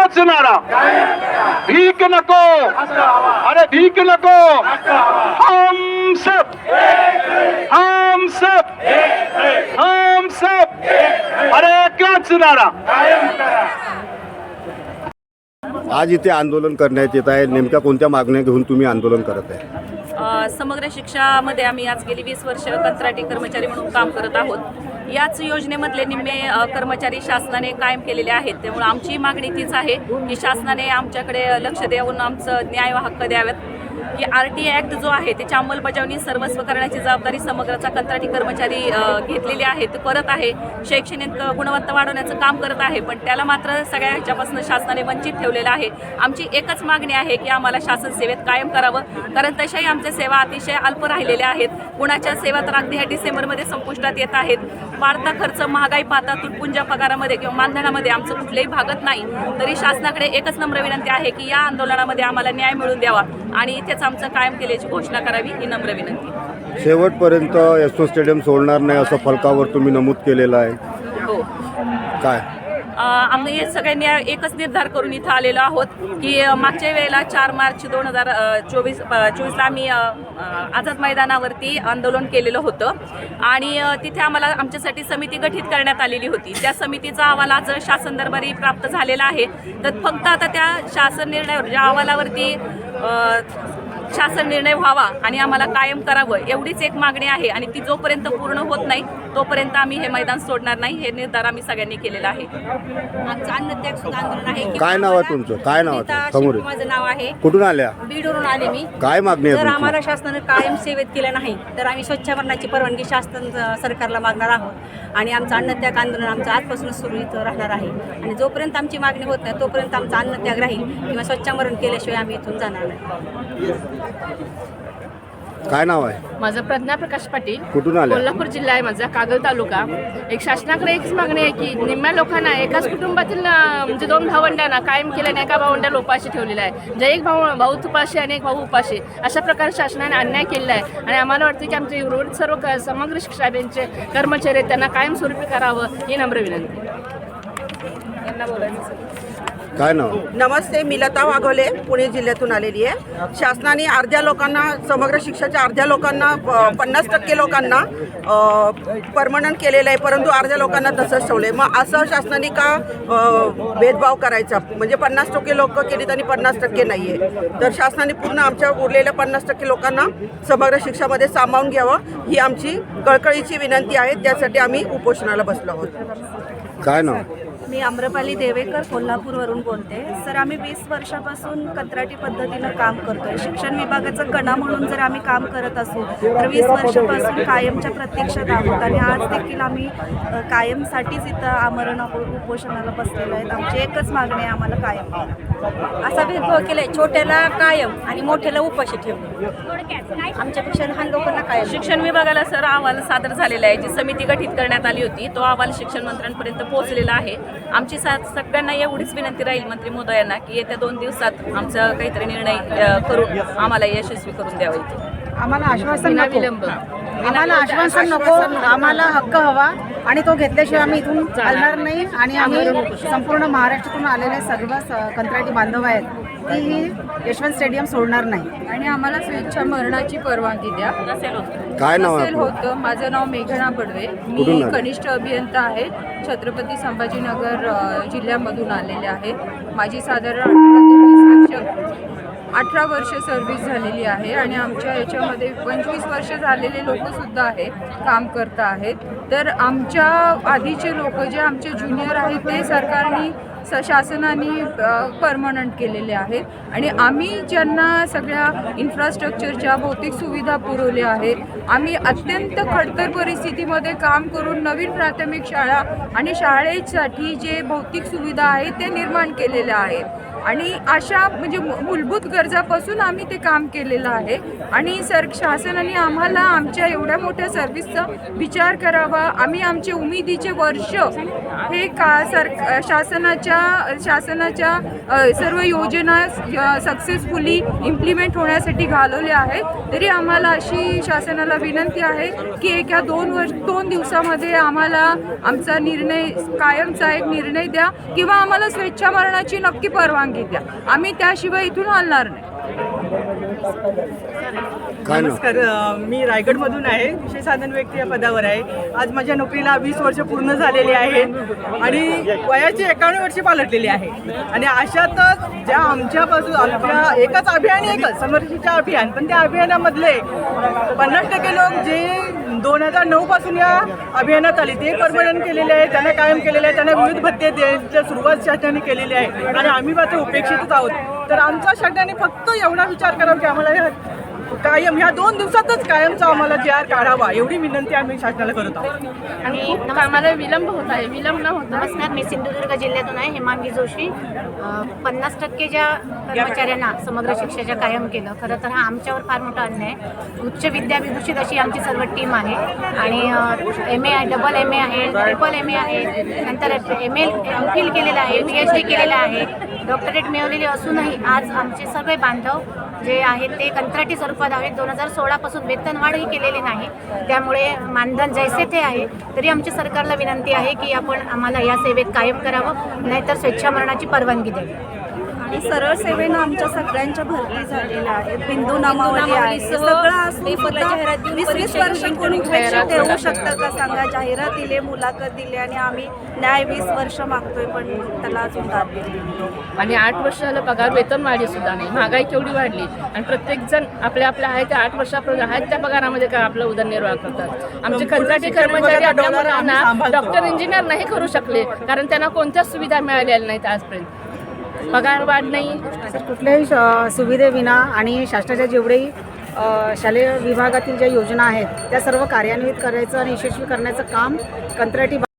तोच नारा भीक नको. अरे भीक नको. हम सब हम सब हम सब अरे एकच नारा आज इथे आंदोलन करण्यात येत आहे. नेमक्या कोणत्या मागण्या घेऊन तुम्ही आंदोलन करत आहे? समग्र शिक्षामध्ये आम्ही आज गेली वीस वर्ष कंत्राटी कर्मचारी म्हणून काम करत आहोत. याच योजनेमधले निम्मे कर्मचारी शासनाने कायम केलेले आहेत. त्यामुळे आमची मागणी तीच आहे की शासनाने आमच्याकडे लक्ष देऊन आमचं न्याय व हक्क द्याव्यात की आर टी ॲक्ट जो आहे त्याची अंमलबजावणी सर्वस्व करण्याची जबाबदारी समग्रचा कंत्राटी कर्मचारी घेतलेली आहे ते करत आहे. शैक्षणिक गुणवत्ता वाढवण्याचं काम करत आहे पण त्याला मात्र सगळ्या ह्याच्यापासून शासनाने वंचित ठेवलेलं आहे. आमची एकच मागणी आहे की आम्हाला शासन सेवेत कायम करावं कारण तशाही आमच्या सेवा अतिशय अल्प राहिलेल्या आहेत. कुणाच्या सेवा तर अगदी ह्या डिसेंबरमध्ये संपुष्टात येत आहेत. वाढता खर्च महागाई पाहता तुटपुंजा पगारामध्ये किंवा मानधनामध्ये आमचं कुठलंही भागत नाही. तरी शासनाकडे एकच नम्र विनंती आहे की या आंदोलनामध्ये आम्हाला न्याय मिळून द्यावा आणि इथेच आमचं कायम केल्याची घोषणा करावी ही नम्र विनंती. शेवटपर्यंत एसओ स्टेडियम सोडणार नाही असं फलकावर तुम्ही नमूद केलेलं आहे. हो. काय? आम्ही हे सगळ्यांनी एकच निर्धार करून इथं आलेलो आहोत की मागच्या वेळेला चार मार्च दोन हजार चोवीस चोवीसला आम्ही आझाद मैदानावरती आंदोलन केलेलं होतं. आणि तिथे आम्हाला आमच्यासाठी समिती गठीत करण्यात आलेली होती. त्या समितीचा अहवाल आज शासन दरबारी प्राप्त झालेला आहे तर फक्त आता त्या शासन निर्णयावर ज्या अहवालावरती शासन निर्णय व्हावा आणि आम्हाला कायम करावं एवढीच एक मागणी आहे आणि ती जोपर्यंत पूर्ण होत नाही तोपर्यंत आम्ही हे मैदान सोडणार नाही हे निर्धार आम्ही सगळ्यांनी केलेला आहे. आमचं अन्नत्याग सुद्धा आंदोलन आहे की काय नाव आहे तुमचं? काय नाव आहे? नीता समोर शिंपी माझं नाव आहे. कुठून आल्या? बीडवरून आले मी. काय मागणी आहे जर तुमची? आम्हाला शासनानं कायम सेवेत केलं नाही तर आम्ही स्वच्छभरणाची परवानगी शासन सरकारला मागणार आहोत. आणि आमचं अन्नत्याग आंदोलन आमचं आजपासूनच सुरू इथं राहणार आहे. आणि जोपर्यंत आमची मागणी होत नाही तोपर्यंत आमचं अन्नत्याग राहील किंवा स्वच्छभरण केल्याशिवाय आम्ही इथून जाणार नाही. काय नाव आहे? माझं प्रज्ञा प्रकाश पाटील. कुठून कोल्हापूर जिल्हा आहे माझा कागल तालुका. एक शासनाकडे एकच मागणी आहे की निम्म्या लोकांना एकाच कुटुंबातील अं, म्हणजे दोन भावंडांना कायम केल्याने एका भावंडाला उपाशी ठेवलेला आहे. जे एक भाऊ भाऊ उपाशी आणि एक भाऊ उपाशी. अशा प्रकारे शासनाने अन्याय केलेला आहे. आणि आम्हाला वाटतं की आमचे उर्वरित सर्व क- समग्र शिक्षाचे कर्मचारी आहेत, त्यांना कायमस्वरूपी करावं ही नम्र विनंती. यांना बोलायचं. काय नाव? नमस्ते मी लता वाघोले पुणे जिल्ह्यातून आलेली आहे. शासनाने अर्ध्या लोकांना समग्र शिक्षाच्या अर्ध्या लोकांना पन्नास टक्के लोकांना परमनंट केलेलं आहे परंतु अर्ध्या लोकांना तसंच ठेवले मग असं शासनाने का भेदभाव करायचा? म्हणजे पन्नास टक्के लोक केलीत आणि पन्नास टक्के नाही आहे तर शासनाने पूर्ण आमच्या उरलेल्या पन्नास टक्के लोकांना समग्र शिक्षामध्ये सामावून घ्यावं ही आमची कळकळीची विनंती आहे. त्यासाठी आम्ही उपोषणाला बसलो आहोत. काय नाव? मी आम्रपाली देवेकर कोल्हापूरवरून बोलते. सर आम्ही वीस वर्षापासून कंत्राटी पद्धतीनं काम करतोय. शिक्षण विभागाचं कणा म्हणून जर आम्ही काम करत असू तर वीस वर्षापासून कायमच्या प्रत्यक्षात आहोत आणि आज देखील आम्ही कायमसाठीच इथं आमरण उपोषणाला बसलेलो आहेत. आमची एकच मागणी आहे आम्हाला कायम असा भेदभाव केलाय. छोट्याला कायम आणि मोठ्याला उपाशी ठेवलं आमच्यापेक्षा लहान लोकांना कायम शिक्षण विभागाला सर अहवाल सादर झालेला आहे. जी समिती गठीत करण्यात आली होती तो अहवाल शिक्षण मंत्र्यांपर्यंत पोहोचलेला आहे. आमची सा सगळ्यांना एवढीच विनंती राहील मंत्री महोदयांना की येत्या दोन दिवसात आमचा काहीतरी निर्णय करून आम्हाला यशस्वी करून द्यावा इथे. आम्हाला आश्वासन विलंब. आम्हाला आश्वासन नको. आम्हाला हक्क हवा. आणि तो घेतल्याशिवाय आम्ही इथून चालणार नाही. आणि आम्ही संपूर्ण महाराष्ट्रातून आलेले सर्व कंत्राटी बांधव आहेत. ती ही यशवंत स्टेडियम सोडणार नाही. आणि आम्हाला स्वेच्छा मरणाची परवानगी द्या. होत. काय नाव आहे आपलं? होतं. माझं नाव मेघना बडवे कुठून मी आले? कनिष्ठ अभियंता आहे. छत्रपती संभाजीनगर अ, जिल्ह्यामधून आलेले आहे. माझी साधारण अठरा ते वीस वर्ष अठरा वर्ष सर्व्हिस झालेली आहे आणि आमच्या याच्यामध्ये पंचवीस वर्ष झालेले लोकसुद्धा आहे काम करता आहेत. तर आमच्या आधीचे लोक जे आमचे ज्युनियर आहेत ते सरकारने स शासनाने परमनंट केलेले आहेत. आणि आम्ही ज्यांना सगळ्या इन्फ्रास्ट्रक्चरच्या भौतिक सुविधा पुरवल्या आहेत आम्ही अत्यंत खडतर परिस्थितीमध्ये काम करून नवीन प्राथमिक शाळा आणि शाळेसाठी जे भौतिक सुविधा आहेत ते निर्माण केलेल्या आहेत. आणि अशा म्हणजे मूलभूत गरजापासून आम्ही ते काम केलेलं आहे. आणि सर शासनाने आम्हाला आमच्या एवढ्या मोठ्या सर्व्हिसचा विचार करावा. आम्ही आमचे उमेदीचे वर्ष हे का सर शासनाच्या शासनाच्या सर्व योजना सक्सेसफुली इम्प्लिमेंट होण्यासाठी घालवल्या आहेत. तरी आम्हाला अशी शासनाला विनंती आहे की एका दोन वर्ष दोन दिवसामध्ये आम्हाला आमचा निर्णय कायमचा एक निर्णय द्या किंवा आम्हाला स्वेच्छा मरणाची नक्की परवानगी द्या आम्ही त्याशिवाय इथून हलणार नाही. नमस्कार मी रायगडमधून आहे. विशेष साधन व्यक्ती या पदावर आहे. आज माझ्या नोकरीला वीस वर्ष पूर्ण झालेली आहेत आणि वयाची एकावन्न वर्षे पालटलेली आहे. आणि अशातच ज्या आमच्यापासून आमच्या एकच अभियान एकच समर्थितच्या अभियान पण त्या अभियानामधले पन्नास टक्के लोक जे दोन हजार नऊ पासून या अभियानात आली. ते परमनंट केलेले आहे त्यांना कायम केलेले आहे त्यांना विविध भत्ते द्यायच्या सुरुवात शासनाने केलेली आहे. आणि आम्ही मात्र उपेक्षितच आहोत. तर आमच्या शासनाने फक्त एवढा विचार करावा की आम्हाला कायम ह्या दोन दिवसातच कायमचा आम्हाला जे आर काढावा एवढी विनंती आम्ही शासनाला करत आहोत. आणि खूप कामाला विलंब होत आहे विलंब न होता नमस्कार मी सिंधुदुर्ग जिल्ह्यातून आहे हेमांगी जोशी. पन्नास टक्के ज्या कर्मचाऱ्यांना समग्र शिक्षाच्या कायम केलं खरं तर हा आमच्यावर फार मोठा अन्याय आहे. उच्च विद्याविभूषित अशी आमची सर्व टीम आहे. आणि M A double M A आहे ट्रिपल एम ए आहे नंतर एम एल एम फिल केलेलं आहे पी एच डी केलेलं आहे. डॉक्टरेट मिळवलेली असूनही आज आमचे सगळे बांधव जे आहेत ते कंत्राटी स्वरूपात आहेत. दोन हजार सोळापासून वेतनवाढही केलेली नाही. त्यामुळे मानधन जैसे ते आहे तरी आमची सरकारला विनंती आहे की आपण आम्हाला या सेवेत कायम करावं नाहीतर स्वेच्छामरणाची परवानगी द्यावी. आणि सरळ सेवेनं आमच्या सगळ्यांच्या भरती झालेल्या आहेत. बिंदू नामावली आहे. सगळं वीस वीस वर्ष कोणी देऊ. शकतं का सांगा? जाहिरात दिली मुलाखत दिली आणि आम्ही न्याय वीस वर्ष मागतोय पण त्याला अजून दाद दिली. आणि आठ वर्ष झालं पगार वेतन वाढली सुद्धा नाही. महागाई केवढी वाढली. आणि प्रत्येक जण आपल्या आपल्या आहे त्या आठ वर्षापर्यंत आहेत त्या पगारामध्ये काय आपला उदरनिर्वाह करतात? आमचे कंत्राटी कर्मचारी आपल्या मुलांना डॉक्टर इंजिनियर नाही करू शकले कारण त्यांना कोणत्याच सुविधा मिळालेल्या नाहीत आजपर्यंत. पगार वाढ नाही. कुठल्याही सुविधेविना आणि शासनाच्या जेवढेही शालेय विभागातील ज्या योजना आहेत त्या सर्व कार्यान्वित करायचं आणि यशस्वी करण्याचं काम कंत्राटी